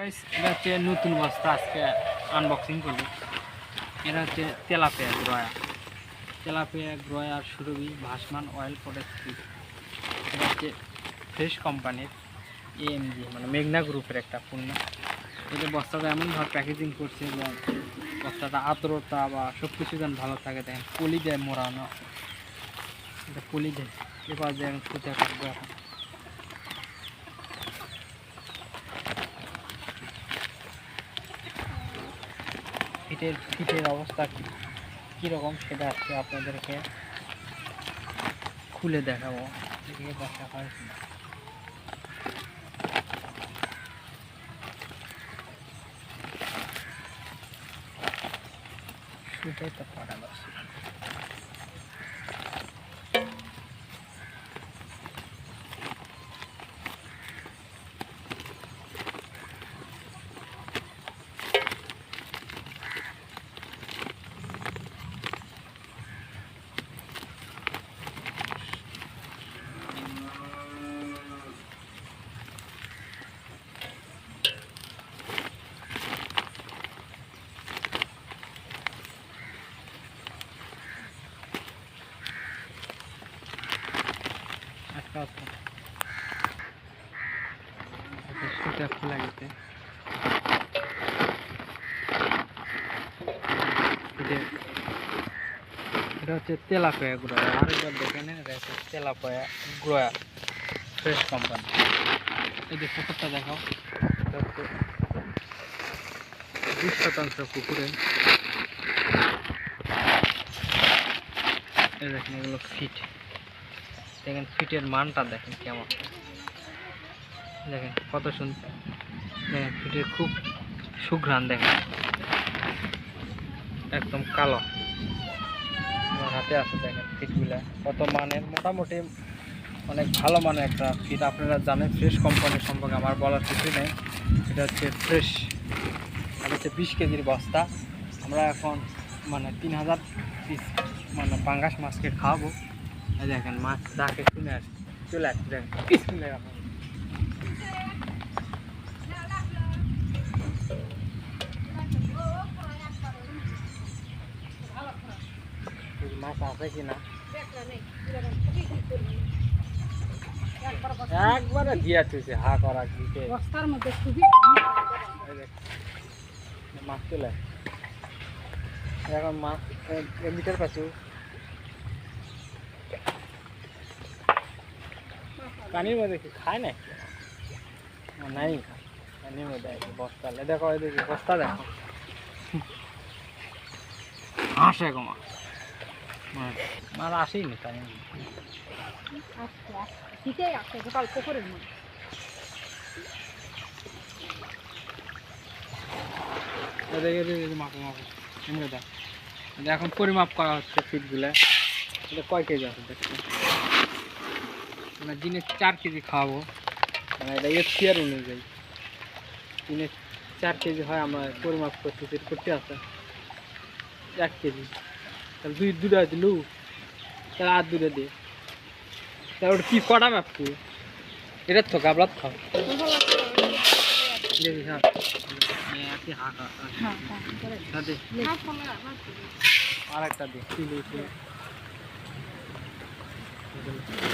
এটা হচ্ছে নতুন বস্তা, আজকে আনবক্সিং করল এটা হচ্ছে তেলাপিয়া গ্রয়া। তেলাপিয়া গ্রয়া সুরভি ভাসমান অয়েল প্রোডাক্ট এটা হচ্ছে ফ্রেশ কোম্পানির এএমজি মানে মেঘনা গ্রুপের একটা পণ্য। এটা বস্তাটা এমনভাবে প্যাকেজিং করছে যে বস্তাটা আর্দ্রতা বা সব কিছু যেন ভালো থাকে, দেখেন, পলি দেয় মোড়ানো। এটা পলি দেয় এবার যে আমি সুতা কাটবো এখন। ফিটের ফিটের অবস্থা কীরকম সেটা আজকে আপনাদেরকে খুলে দেখাবো। এদিকে দেখা হয় সেটাই তো পারা সেটা খোলা গেছে। এটা- হচ্ছে তেলাপয়া গ্রোয়া আরেকবার দেখে নেন, এটা তেলাপয়া গ্রোয়া ফ্রেশ কোম্পানি। এই যে পুকুরটা দেখাও, এটা হচ্ছে বিশ শতাংশ পুকুরে। দেখেন, এগুলো ফিট। দেখেন ফিটের মানটা দেখেন কেমন। দেখেন কত সুন্দর দেখেন ফিটের খুব সুঘ্রাণ দেখেন। একদম কালো। আমার হাতে আছে দেখেন ফিটগুলা। কত মানের? মোটামুটি অনেক ভালো মানের একটা ফিট। আপনারা জানেন ফ্রেশ কোম্পানির সম্পর্কে আমার বলার কিছু নেই। এটা হচ্ছে ফ্রেশ। আর হচ্ছে বিশ কেজির বস্তা। আমরা এখন মানে তিন হাজার পিস মানে পাঙ্গাস মাছকে খাওয়াবো। দেখেন মাছ ডাকে শুনে আসে চলে আসছে দেখেন বিসমিল্লাহির রহমানির রহিম। এই মাছ আছে কিনা একবারে দিয়া তুইছে হা করা দিতে বস্তার মধ্যে খুবই এই দেখ, মাছ চলে আসছে। এখন মাছ এক মিটার পাচ্ছু পানির মধ্যে কি? খায় না নাই খায়। পানির মধ্যে আছে বস্তা দেখো এদিকে বস্তা দেখো। হাসে গো মাছ মাছ মাছ আসেই নি পানির মধ্যে আছে গোপাল পুকুরের মধ্যে। দেখ। এখন পরিমাপ করা হচ্ছে ফিটগুলা। এটা কয় কেজি আছে দেখতে? মানে দিনে চার কেজি খাওয়াবো। মানে এটা এফসিআর অনুযায়ী। দিনে চার কেজি হয় আমরা পরিমাপ করতে ফিট করতে আছে। এক কেজি। তাহলে দুই দুটা দিলু। তাহলে আর দুটো দে। তাহলে ওটা কি কটা মাপ তুই এটার তো গাবলাত খাও দেখি হ্যাঁ। আর একটা